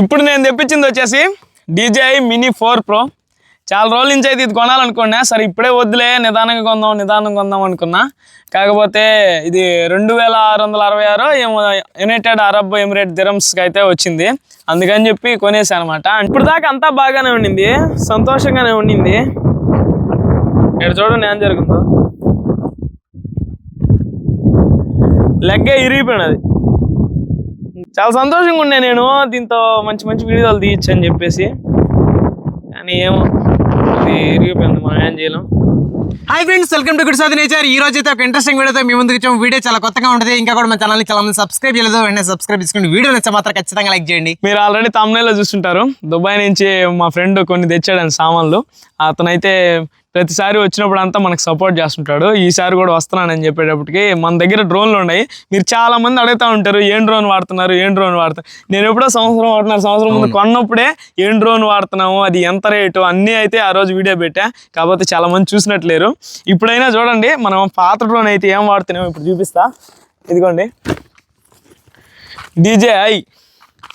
ఇప్పుడు నేను తెప్పించింది వచ్చేసి డీజేఐ మినీ ఫోర్ ప్రో చాలా రోజుల నుంచి అయితే ఇది కొనాలనుకున్నా. సరే ఇప్పుడే వద్దులే నిదానంగా కొందాం నిదానంగా కొందాం అనుకున్నా. కాకపోతే ఇది రెండు వేల ఆరు వందల అరవై ఆరు ఏమో యునైటెడ్ అరబ్ ఎమిరేట్ దిరమ్స్కి అయితే వచ్చింది. అందుకని చెప్పి కొనేసాను అనమాట ఇప్పుడు దాకా అంతా బాగానే ఉండింది. సంతోషంగానే ఉండింది. ఇక్కడ చూడండి ఏం జరుగుతుందో. లెగ్గే ఇరిగిపోయినది. చాలా సంతోషంగా ఉండే నేను. దీంతో మంచి మంచి వీడియోలు తీయచ్చు అని చెప్పేసి. కానీ ఏమో అది ఇరిగిపోయింది మనం ఏం చేయలేం hi friends welcome to good సాధి nature. ఈ రోజు అయితే ఒక ఇంట్రెస్టింగ్ వీడియోతో మీ ముందుకు వచ్చాము. వీడియో చాలా కొత్తగా ఉంటుంది. ఇంకా కూడా మన ఛానల్ని చాలా మంది సబ్స్క్రైబ్ చేయలేదు. వెంటనే సబ్స్క్రైబ్ చేసుకోండి వీడియో నచ్చే మాత్రం ఖచ్చితంగా లైక్ చేయండి. మీరు ఆల్రెడీ తమిళలో చూస్తుంటారు. దుబాయ్ నుంచి మా ఫ్రెండ్ కొన్ని తెచ్చాడని సామాన్లు. అతనైతే ప్రతిసారి వచ్చినప్పుడు అంతా మనకు సపోర్ట్ చేస్తుంటాడు. ఈసారి కూడా వస్తున్నానని చెప్పేటప్పటికి మన దగ్గర డ్రోన్లు ఉన్నాయి. మీరు చాలా మంది అడుగుతూ ఉంటారు ఏం డ్రోన్ వాడుతున్నారు? ఏం డ్రోన్ వాడుతున్నారు? నేను ఎప్పుడో సంవత్సరం వాడుతున్నారు సంవత్సరం ముందు కొన్నప్పుడే ఏం డ్రోన్ వాడుతున్నాము అది ఎంత రేటు? అన్నీ అయితే ఆ రోజు వీడియో పెట్టా. కాకపోతే చాలా మంది చూసినట్లేరు. ఇప్పుడైనా చూడండి మనం పాత డ్రోన్ అయితే ఏం వాడుతున్నామో ఇప్పుడు చూపిస్తా. ఇదిగోండి. DJI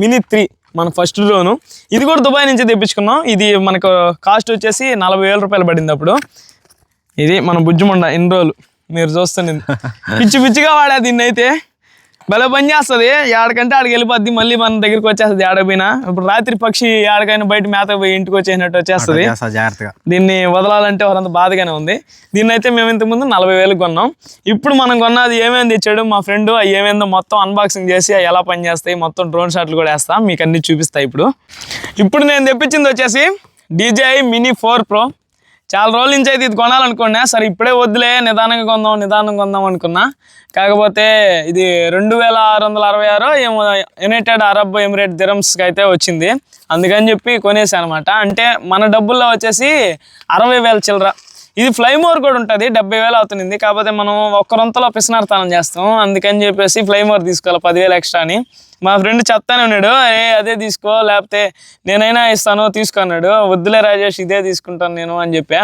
mini three. మన ఫస్ట్ డ్రోను ఇది కూడా దుబాయ్ నుంచి తెప్పించుకున్నాం. ఇది మనకు కాస్ట్ వచ్చేసి నలభై వేల రూపాయలు పడింది అప్పుడు. ఇది మన బుజ్జుమండ ఎన్ని రోజులు మీరు చూస్తుంది పిచ్చి పిచ్చిగా వాడా దీన్ని అయితే భలే పని చేస్తుంది. ఏడకంటే ఆడికి వెళ్ళిపోద్ది మళ్ళీ మన దగ్గరికి వచ్చేస్తుంది ఆడపోయినా ఇప్పుడు రాత్రి పక్షి ఏడకైనా బయట మేత పోయి ఇంటికి వచ్చేసినట్టు వచ్చేస్తుంది. జాగ్రత్తగా. దీన్ని వదలాలంటే వారంత బాధగానే ఉంది. దీన్ని అయితే మేము ఇంతకుముందు నలభై వేలకు కొన్నాం. ఇప్పుడు మనం కొన్నది ఏమేమి తెచ్చాడు మా ఫ్రెండ్ అవి ఏమేందో మొత్తం అన్బాక్సింగ్ చేసి అవి ఎలా పనిచేస్తాయి మొత్తం డ్రోన్ షాట్లు కూడా వేస్తాం. మీకు అన్ని చూపిస్తాయి ఇప్పుడు. ఇప్పుడు నేను తెప్పించింది వచ్చేసి DJI మినీ ఫోర్ ప్రో చాలా రోజుల నుంచి అయితే ఇది కొనాలనుకున్నా. సరే ఇప్పుడే వద్దులే నిదానంగా కొందాం నిదానంగా కొందాం అనుకున్నా. కాకపోతే ఇది రెండు వేల ఆరు వందల అరవై ఆరు ఏమో యునైటెడ్ అరబ్ ఎమిరేట్ దిరమ్స్కి అయితే వచ్చింది. అందుకని చెప్పి కొనేసాను అనమాట అంటే మన డబ్బుల్లో వచ్చేసి అరవై వేల చిల్లర. ఇది ఫ్లైమోర్ కూడా ఉంటుంది డెబ్బై వేలు అవుతుంది కాకపోతే మనం ఒక్కరొంతలో పిసినార్తనం చేస్తాం. అందుకని చెప్పేసి ఫ్లైమోర్ తీసుకోవాలి పదివేలు ఎక్స్ట్రా అని. మా ఫ్రెండ్ చెప్తానే ఉన్నాడు ఏ అదే తీసుకో లేకపోతే నేనైనా ఇస్తాను తీసుకో అన్నాడు. వద్దులే రాజేష్ ఇదే తీసుకుంటాను నేను అని చెప్పా.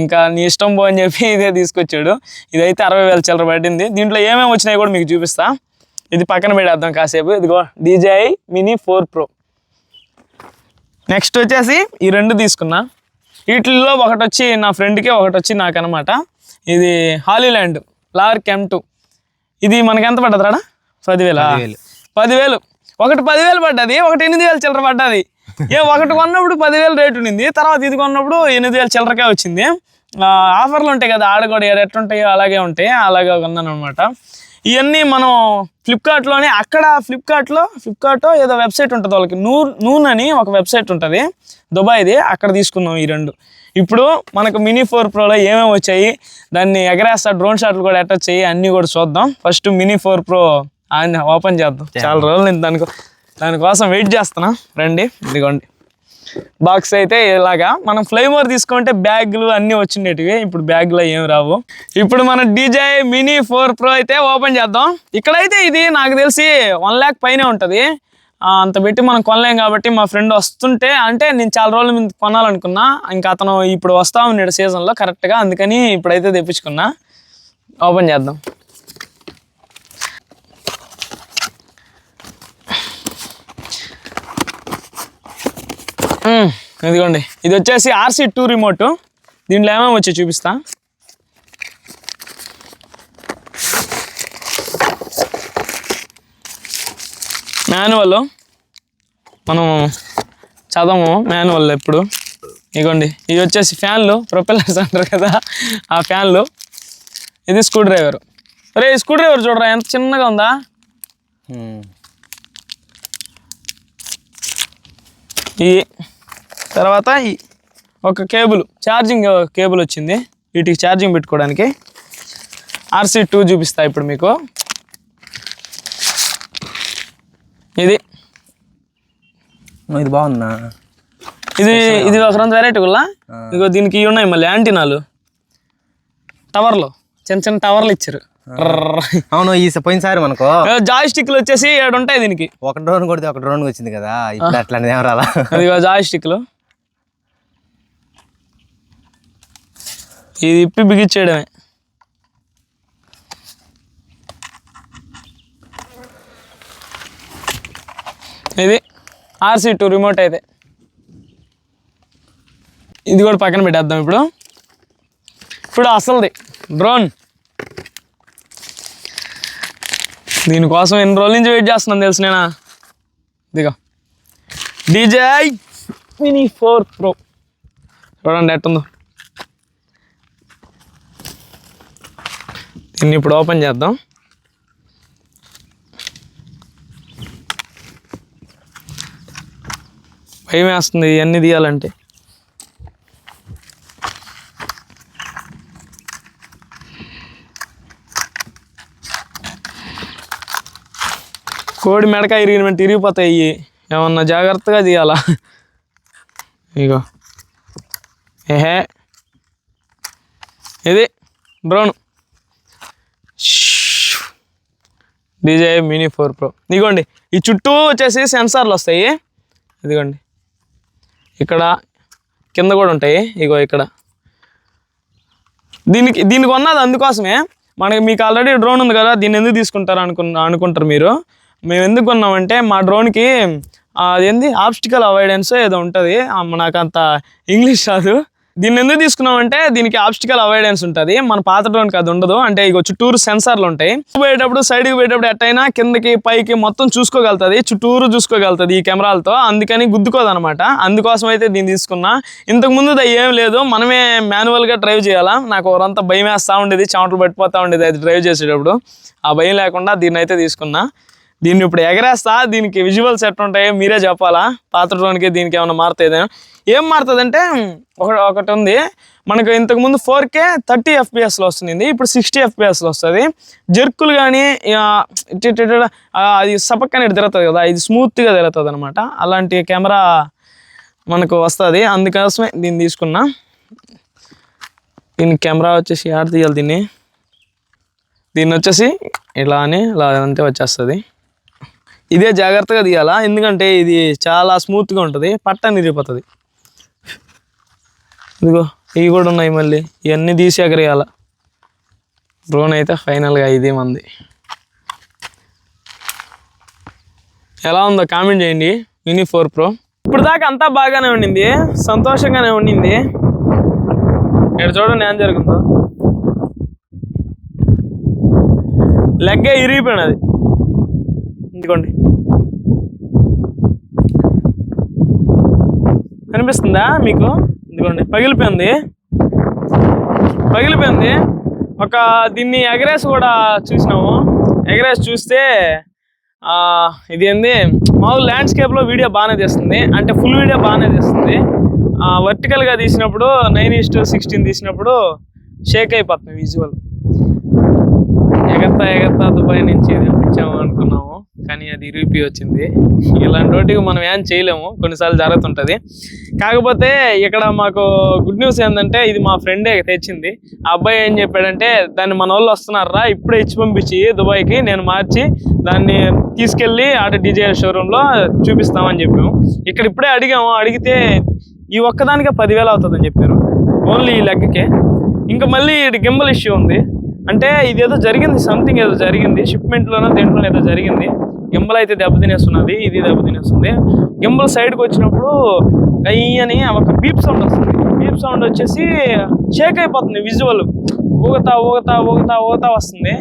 ఇంకా నీ ఇష్టం పో అని చెప్పి ఇదే తీసుకొచ్చాడు. ఇదైతే అరవై వేల చిల్లర పడింది. దీంట్లో ఏమేమి వచ్చినాయి కూడా మీకు చూపిస్తా. ఇది పక్కన పెడేద్దాం కాసేపు. ఇదిగో DJI mini four pro. Next వచ్చేసి ఈ రెండు తీసుకున్నా. వీటిల్లో ఒకటి వచ్చి నా ఫ్రెండ్కి ఒకటి వచ్చి నాకు అనమాట ఇది హాలీల్యాండ్ లార్ కెమ్ టూ. ఇది మనకి ఎంత పదివేల? రాడా పదివేల. పదివేలు. ఒకటి పదివేలు పడ్డది ఒకటి ఎనిమిది వేలు చిల్లర పడ్డది. ఏ ఒకటి కొన్నప్పుడు పదివేలు రేటు ఉండింది తర్వాత ఇది కొన్నప్పుడు ఎనిమిది వేలు చిల్లరకే వచ్చింది. ఆఫర్లు ఉంటాయి కదా ఆడ కూడా ఎట్లుంటాయో అలాగే ఉంటాయి అలాగే కొన్నాను అనమాట ఇవన్నీ మనం ఫ్లిప్కార్ట్లోనే అక్కడ ఫ్లిప్కార్ట్లో ఫ్లిప్కార్ట్ ఏదో వెబ్సైట్ ఉంటుంది వాళ్ళకి. నూన్ నూన్ అని ఒక వెబ్సైట్ ఉంటుంది దుబాయ్ది అక్కడ తీసుకున్నాం ఈ రెండు. ఇప్పుడు మనకు మినీ ఫోర్ ప్రోలో ఏమేమి వచ్చాయి దాన్ని ఎగరేస్తా డ్రోన్ షాట్లు కూడా అటాచ్ వచ్చాయి అన్నీ కూడా చూద్దాం. ఫస్ట్ మినీ ఫోర్ ప్రో ఆయన ఓపెన్ చేద్దాం. చాలా రోజులు నేను దానికో దానికోసం వెయిట్ చేస్తున్నా. రండి ఇదిగోండి. బాక్స్ అయితే ఇలాగా. మనం ఫ్లైమోర్ తీసుకుంటే బ్యాగులు అన్నీ వచ్చిండేటివి. ఇప్పుడు బ్యాగులు ఏం రావు. ఇప్పుడు మన డీజే మినీ ఫోర్ ప్రో అయితే ఓపెన్ చేద్దాం. ఇక్కడైతే ఇది నాకు తెలిసి వన్ ల్యాక్ పైనే ఉంటుంది. అంత పెట్టి మనం కొనలేం కాబట్టి మా ఫ్రెండ్ వస్తుంటే అంటే నేను చాలా రోజుల ముందు కొనాలనుకున్నా. ఇంకా అతను ఇప్పుడు వస్తా ఉన్నాడు సీజన్లో కరెక్ట్గా. అందుకని ఇప్పుడైతే తెప్పించుకున్నా. ఓపెన్ చేద్దాం మ్మ్. ఇదిగోండి. ఇది వచ్చేసి ఆర్సీ టూ రిమోట్. దీంట్లో ఏమేమి వచ్చి చూపిస్తా. మాన్యువల్ మనం చదవము మాన్యువల్ ఎప్పుడు ఇగోండి ఇది వచ్చేసి ఫ్యాన్లు ప్రొపెల్లర్స్ అంటారు కదా ఆ ఫ్యాన్లు. ఇది స్క్రూ డ్రైవర్. రే స్క్రూ డ్రైవర్ చూడరా ఎంత చిన్నగా ఉందా? ఈ తర్వాత ఒక కేబుల్ ఛార్జింగ్ కేబుల్ వచ్చింది. వీటికి ఛార్జింగ్ పెట్టుకోవడానికి. ఆర్సీ టూ చూపిస్తా ఇప్పుడు మీకు. ఇది. ఇది బాగుందా? ఇది ఇది ఒక రెండు వెరైటీ గుల్లా ఇగో దీనికి ఉన్నాయి మళ్ళీ యాంటీనాలు. టవర్లు. చిన్న చిన్న టవర్లు ఇచ్చారు. అవును ఈ పోయినసారి మనకు జాయ్ స్టిక్లు వచ్చేసి ఏడు ఉంటాయి దీనికి. ఒక డ్రోన్ కొడితే ఒక డ్రోన్ వచ్చింది కదా. ఇప్పుడు అట్లాంటిది ఏం రాలా? జాయ్ స్టిక్లు ఇది ఇప్పి బిగించేయడమే. ఇది ఆర్సీ టూ రిమోట్ అయితే. ఇది కూడా పక్కన పెట్టేద్దాం ఇప్పుడు. ఇప్పుడు అసలుది డ్రోన్ దీనికోసం ఎన్ని రోజుల నుంచి వెయిట్ చేస్తున్నాను తెలుసు నేనా? ఇదిగో. డీజే మినీ ఫోర్ ప్రో చూడండి ఎట్టుందో. దీన్ని ఇప్పుడు ఓపెన్ చేద్దాం. భయం వేస్తుంది ఇవన్నీ తీయాలంటే. కోడి మెడక ఇరిగిన తిరిగిపోతాయి ఏమన్నా జాగ్రత్తగా తీయాలా? ఇగో. ఏహే. ఇది brown. DJI mini four pro. ఇదిగోండి ఈ చుట్టూ వచ్చేసి సెన్సార్లు వస్తాయి. ఇదిగోండి ఇక్కడ కింద కూడా ఉంటాయి. ఇగో ఇక్కడ. దీనికి దీనికి కొన్నది అందుకోసమే. మనకి మీకు ఆల్రెడీ డ్రోన్ ఉంది కదా దీన్ని ఎందుకు తీసుకుంటారు అనుకున్న అనుకుంటారు మీరు? మేము ఎందుకు కొన్నామంటే మా డ్రోన్కి అదేంది ఆబ్స్టికల్ అవాయిడెన్స్ ఏదో ఉంటుంది. నాకు అంత ఇంగ్లీష్ రాదు. దీన్ని ఎందుకు తీసుకున్నామంటే దీనికి ఆబ్స్టికల్ అవాయిడెన్స్ ఉంటుంది. మన పాత డ్రోన్కి అది ఉండదు. అంటే ఇక చుట్టూరు సెన్సార్లు ఉంటాయి. పోయేటప్పుడు సైడ్కి పోయేటప్పుడు ఎట్టయినా కిందకి పైకి మొత్తం చూసుకోగలుగుతుంది. చుట్టూరు చూసుకోగలుగుతుంది ఈ కెమెరాలతో. అందుకని గుద్దుకోదనమాట. అందుకోసం అయితే దీన్ని తీసుకున్నా. ఇంతకు ముందు అది ఏం లేదు. మనమే మాన్యువల్గా డ్రైవ్ చేయాలా? నాకు ఎవరంతా భయం వేస్తూ ఉండేది. చెమటలు పట్టిపోతూ ఉండేది అది డ్రైవ్ చేసేటప్పుడు. ఆ భయం లేకుండా దీన్ని అయితే తీసుకున్నా. దీన్ని ఇప్పుడు ఎగరేస్తా. దీనికి విజువల్స్ ఎట్లుంటాయో మీరే చెప్పాలా? పాత డ్రోన్కి దీనికి ఏమైనా మారుతుంది ఏం మారుతుందంటే ఒక ఒకటి ఉంది. మనకు ఇంతకుముందు ఫోర్ కే థర్టీ ఎఫ్పిఎస్లో వస్తుంది ఇప్పుడు సిక్స్టీ ఎఫ్పిఎస్లో వస్తుంది. జర్కులు కానీ అది సపక్కనే తిరుగుతుంది కదా. ఇది స్మూత్గా తిరుగుతుంది అనమాట అలాంటి కెమెరా మనకు వస్తుంది. అందుకోసమే దీన్ని తీసుకున్నా. దీని కెమెరా వచ్చేసి ఆడ తీయాలి దీన్ని? దీన్ని వచ్చేసి ఇలా అని ఇలా అంతే వచ్చేస్తుంది. ఇదే జాగ్రత్తగా తీయాలా? ఎందుకంటే ఇది చాలా స్మూత్గా ఉంటుంది. పట్ట నిరిగిపోతుంది ఇదిగో ఇవి కూడా ఉన్నాయి మళ్ళీ. ఇవన్నీ తీసి ఎగరేయాల. డ్రోన్ అయితే ఫైనల్గా ఇది మంది. ఎలా ఉందో కామెంట్ చేయండి. Mini four pro. ఇప్పుడు దాకా అంతా బాగానే ఉండింది. సంతోషంగానే ఉండింది. ఇక్కడ చూడండి ఏం జరుగుతుందో. లెగ్గే ఇరిగిపోయినది. ఇదిగోండి. కనిపిస్తుందా మీకు? ఇదిగోండి పగిలిపోయింది. పగిలిపోయింది. ఒక దీన్ని ఎగరేసి కూడా చూసినాము. ఎగరేసి చూస్తే ఇది ఏంది? మామూలు ల్యాండ్స్కేప్లో వీడియో బాగానే తీస్తుంది. అంటే ఫుల్ వీడియో బాగానే తీస్తుంది. వర్టికల్గా తీసినప్పుడు నైన్ ఇస్ సిక్స్టీన్ తీసినప్పుడు షేక్ అయిపోతుంది విజువల్ ఎగత్తా ఎగత్తా దుబాయ్ నుంచి తెప్పించాము అనుకున్నాము. కానీ అది ఇరిపి వచ్చింది. ఇలాంటి వాటికి మనం ఏం చేయలేము. కొన్నిసార్లు జరుగుతుంటుంది. కాకపోతే ఇక్కడ మాకు గుడ్ న్యూస్ ఏంటంటే ఇది మా ఫ్రెండే తెచ్చింది. ఆ అబ్బాయి ఏం చెప్పాడంటే దాన్ని మన వాళ్ళు వస్తున్నారా ఇప్పుడే ఇచ్చి పంపించి దుబాయ్కి నేను మార్చి దాన్ని తీసుకెళ్ళి ఆడ డీజే షోరూంలో చూపిస్తామని చెప్పాము. ఇక్కడ ఇప్పుడే అడిగాము. అడిగితే ఈ ఒక్కదానికే పదివేలు అవుతుందని చెప్పారు. ఓన్లీ ఈ లెక్కకే. ఇంకా మళ్ళీ గింబల్ ఇష్యూ ఉంది. అంటే ఇది ఏదో జరిగింది సంథింగ్ ఏదో జరిగింది. షిప్మెంట్లోనో దేంట్లోనో ఏదో జరిగింది. గింబల్ అయితే దెబ్బతినేస్తున్నది ఇది దెబ్బతినేస్తుంది. గింబల్ సైడ్కి వచ్చినప్పుడు అని ఒక బీప్ సౌండ్ వస్తుంది. బీప్ సౌండ్ వచ్చేసి షేక్ అయిపోతుంది విజువల్ ఊగతా ఊగతా ఊగతా ఊగతా వస్తుంది.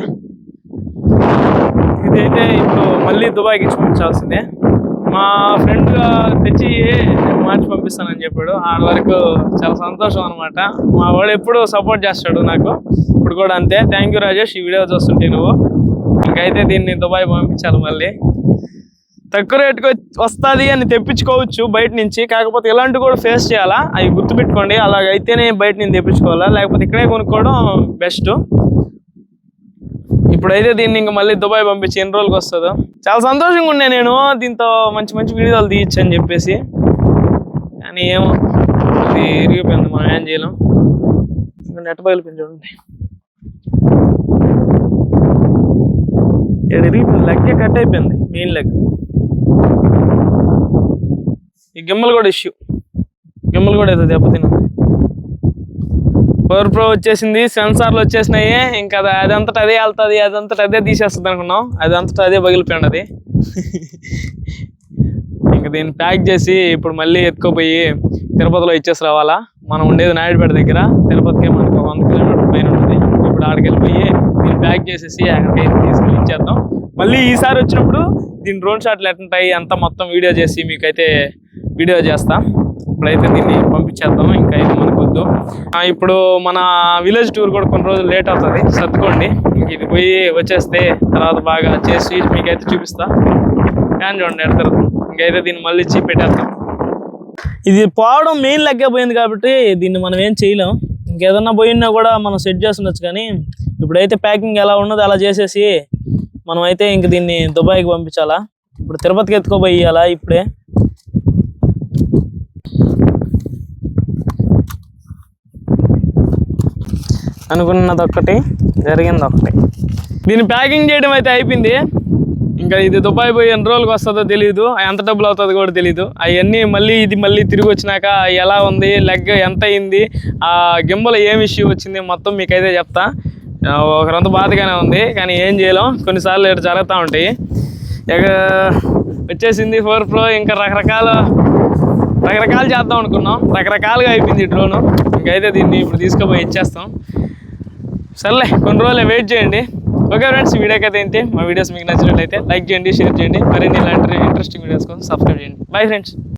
ఇదైతే ఇప్పుడు మళ్ళీ దుబాయ్కి చూపించాల్సిందే. మా ఫ్రెండ్ తెచ్చి మార్చి పంపిస్తానని చెప్పాడు. ఆడ వరకు చాలా సంతోషం అనమాట మా వాడు ఎప్పుడు సపోర్ట్ చేస్తాడు నాకు. ఇప్పుడు కూడా అంతే. Thank you Rajesh. ఈ వీడియో చూస్తుంటే నువ్వు. ఇంకైతే దీన్ని దుబాయ్ పంపించాలి మళ్ళీ. తక్కువ రేటుకి వస్తుంది అని తెప్పించుకోవచ్చు బయట నుంచి. కాకపోతే ఇలాంటివి కూడా ఫేస్ చేయాలా? అవి గుర్తుపెట్టుకోండి. అలాగైతేనే బయట నుంచి తెప్పించుకోవాలా? లేకపోతే ఇక్కడే కొనుక్కోవడం బెస్ట్ ఇప్పుడైతే దీన్ని ఇంకా మళ్ళీ దుబాయ్ పంపించి ఎన్ని రోజులకు వస్తుందో. చాలా సంతోషంగా ఉండే నేను. దీంతో మంచి మంచి వీడియోలు తీయచ్చు అని చెప్పేసి. కానీ ఏమో అది ఇరిగిపోయింది మనం ఏం చేయలేం ఇంకా నెట్ బయలు చూడండి. ఇక్కడ ఇరిగిపోయింది. లెక్కే కట్ అయిపోయింది. Main leg. ఈ గిమ్మలు కూడా ఇష్యూ. గిమ్మలు కూడా ఏదో దెబ్బతిన్నది. ఫోర్ ప్రో వచ్చేసింది సెన్సార్లు వచ్చేసినాయి. ఇంకా అది అదంతటా అదే వెళ్తుంది అదంతటా అదే తీసేస్తుంది అనుకున్నాం. అదంతటా అదే పగిలిపోయింది అది ఇంకా దీన్ని ప్యాక్ చేసి ఇప్పుడు మళ్ళీ ఎత్తుకుపోయి తిరుపతిలో ఇచ్చేసి రావాలా? మనం ఉండేది నాయుడుపేట దగ్గర. తిరుపతికి మనకు ఒక వంద కిలోమీటర్ పైన ఉంటుంది. ఇప్పుడు ఆడికి వెళ్ళిపోయి దీన్ని ప్యాక్ చేసేసి అక్కడికి తీసుకెళ్ళి ఇచ్చేద్దాం. మళ్ళీ ఈసారి వచ్చినప్పుడు దీని డ్రోన్ షాట్లు ఎట్లుంటాయి అంతా మొత్తం వీడియో చేసి మీకైతే వీడియో చేస్తాం. ఇప్పుడైతే దీన్ని పంపించేద్దాం. ఇంకా అయితే వద్దు ఇప్పుడు మన విలేజ్ టూర్ కూడా కొన్ని రోజులు లేట్ అవుతుంది. సర్దుకోండి. ఇది పోయి వచ్చేస్తే తర్వాత బాగా చేసి మీకైతే చూపిస్తా. ఫ్యాన్ చూడండి ఎడతారు. ఇంకైతే దీన్ని మళ్ళీ ఇచ్చి పెట్టేస్తాం ఇది పోవడం మెయిన్ లెగ్గా పోయింది కాబట్టి దీన్ని మనం ఏం చేయలేం. ఇంకేదన్నా పోయినా కూడా మనం సెట్ చేస్తుండొచ్చు కానీ ఇప్పుడైతే ప్యాకింగ్ ఎలా ఉన్నదో అలా చేసేసి మనం అయితే ఇంక దీన్ని దుబాయ్కి పంపించాలా. ఇప్పుడు తిరుపతికి ఎత్తుకోపోయాలా ఇప్పుడే. అనుకున్నది ఒక్కటి జరిగింది ఒకటి దీన్ని ప్యాకింగ్ చేయడం అయితే అయిపోయింది. ఇంకా ఇది దుబాయ్ పోయి ఎన్ని రోజులకు వస్తుందో తెలియదు ఎంత డబ్బులు అవుతుందో కూడా తెలియదు అవన్నీ మళ్ళీ ఇది మళ్ళీ తిరిగి వచ్చినాక ఎలా ఉంది లెగ్ ఎంత అయింది ఆ గింబల్ ఏం ఇష్యూ వచ్చింది మొత్తం మీకైతే చెప్తా. ఆ, ఒకరంత బాధగానే ఉంది కానీ ఏం చేయలేం. కొన్నిసార్లు ఇటు జరుగుతూ ఉంటాయి. ఇక వచ్చేసింది ఫోర్ ప్రో ఇంకా రకరకాల రకరకాలు చేద్దాం అనుకున్నాం. రకరకాలుగా అయిపోయింది డ్రోను. ఇంకైతే దీన్ని ఇప్పుడు తీసుకుపోయి ఇచ్చేస్తాం. సర్లే కొన్ని రోజులు వెయిట్ చేయండి. ఓకే ఫ్రెండ్స్ వీడియోకి అయితే ఏంటి? మా వీడియోస్ మీకు నచ్చినట్లయితే లైక్ చేయండి షేర్ చేయండి. మరిన్ని ఇలాంటి ఇంట్రెస్టింగ్ వీడియోస్ కోసం సబ్స్క్రైబ్ చేయండి. Bye friends